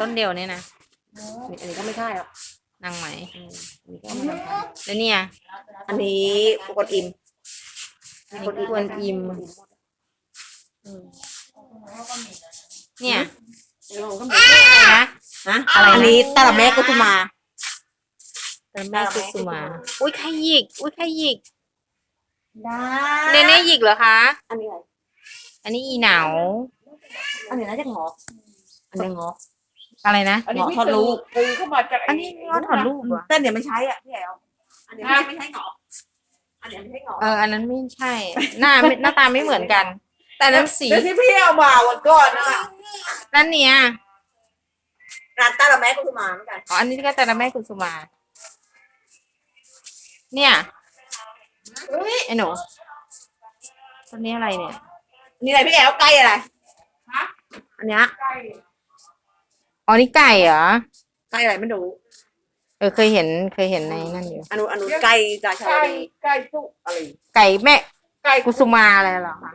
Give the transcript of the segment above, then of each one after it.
ต้นเดียวเนี่ยนะอันนี้ก็ไม่ใช่หรอกนางไหมอืมอันนี้ก็ไม่ใช่แล้วเนี่ยอันนี้ปกติมอันนี้กวนอิมอืมเนี่ยแล้วเราก็มีอะไรนะฮะอะไรนะอันนี้ตาละแม่กุสุมาแต่แม่กุสุมา อุ้ยใครหยิก อุ้ยใครหยิกได้เนเน่หยิกเหรอคะ อันนี้อะไรอันนี้อีเหนาอันนี้น่าจะงอกอันนี้งอก อะไรนะอันนี้หมอพี่ทอดลูซื้อกซื้อเข้ามาจากอันนี้งอถอดรูปเหรอแต่เนี่ยไม่ใช่อะพี่แอลอันนี้ไม่ใช่งอกอันนี้ไม่ใช่งอกเออ อันนั้นไม่ใช่ หน้าไม่หน้าตาไม่เหมือนกัน แต่อันนั้นสีเดี๋ยวที่พี่เอามาวันก่อนนั่นแหละนั่นเนี่ยร้านตาละแม่กุสุมาเหมือนกันอ๋ออันนี้ก็แต่ละแม่กุสุมา เนี่ยไอ้หนูตัวนี้อะไรเนี่ยอันนี่อะไรพี่แอลไก่อะไร อันเนี้ยใกล้ อ๋อนี่ไก่เหรอ ไก่อะไรไม่รู้เออเคยเห็นเคยเห็นในนั่นอยู่อันนู้นอันนู้นไก่ราชาใกล้วดีใกล้สุกอะไรไก่แม่ใกล้กุสุมาอะไรเหรอคะ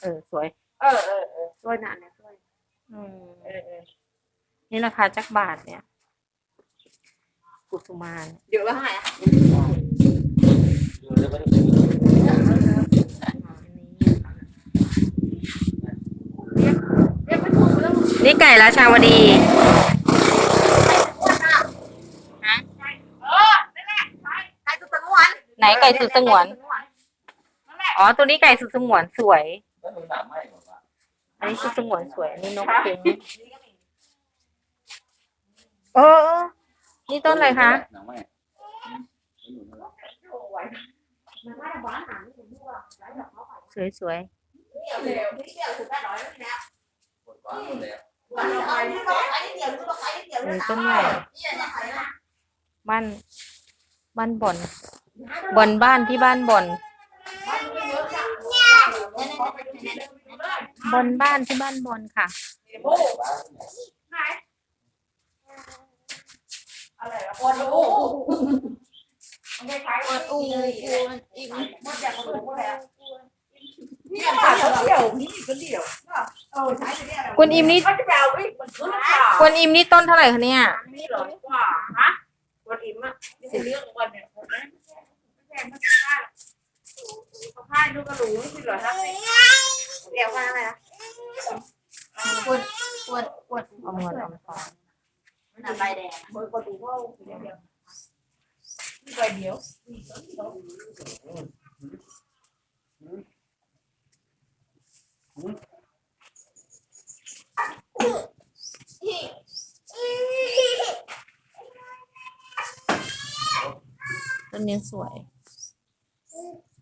เออสวย เออเออเออด้วยนะอันเนี้ยด้วยอืมเออเออนี่ราคาจักบาทเนี่ย กุสุมานเดี๋ยวว่าให้อะ เรียกไม่ถูก แล้วนี่ไก่ราชาวดีเออนั่นแหละใช่ไก่สุดสงวนไหนไก่สุดสงวนนั่นแหละอ๋อ ตัวนี้ไก่สุดสงวนสวย อันนี้สุดสงวนสวย อันนี้นกเก่งเออเออ นี่ต้นอะไรคะสวยสวย เร็วเออต้นใหญ่บ้านบ้านบ่อนบ่อนบ้านที่บ้านบ่อนบ่อนบ้านที่บ้านบ่อนค่ะโอ้ไหนอะไรอะคนอูมันคล้ายๆคนอูอีกมันอยากคนอูแล้วนี่ขาดเดียวนี่ก็เดียวเออใช้ไปเนี่ยกวนอิมนี่ กวนอิมนี่ต้นเท่าไหร่คะเนี่ยนี่เหรอกว่าฮะวันอิมอะนี่เป็นเรื่องวันเนี่ยผมไม่แพงไม่แพงไม่พลาดเขาพลาดดูกระหลูนี่เหรอฮะเดี๋ยวว่าอะไรนะกวนกวนกวนเอาเงินเอาทองมันใบแดงเบอร์ประตูเขาเดียวเดียวนี่ใบเดียว ต้นนี้สวยเ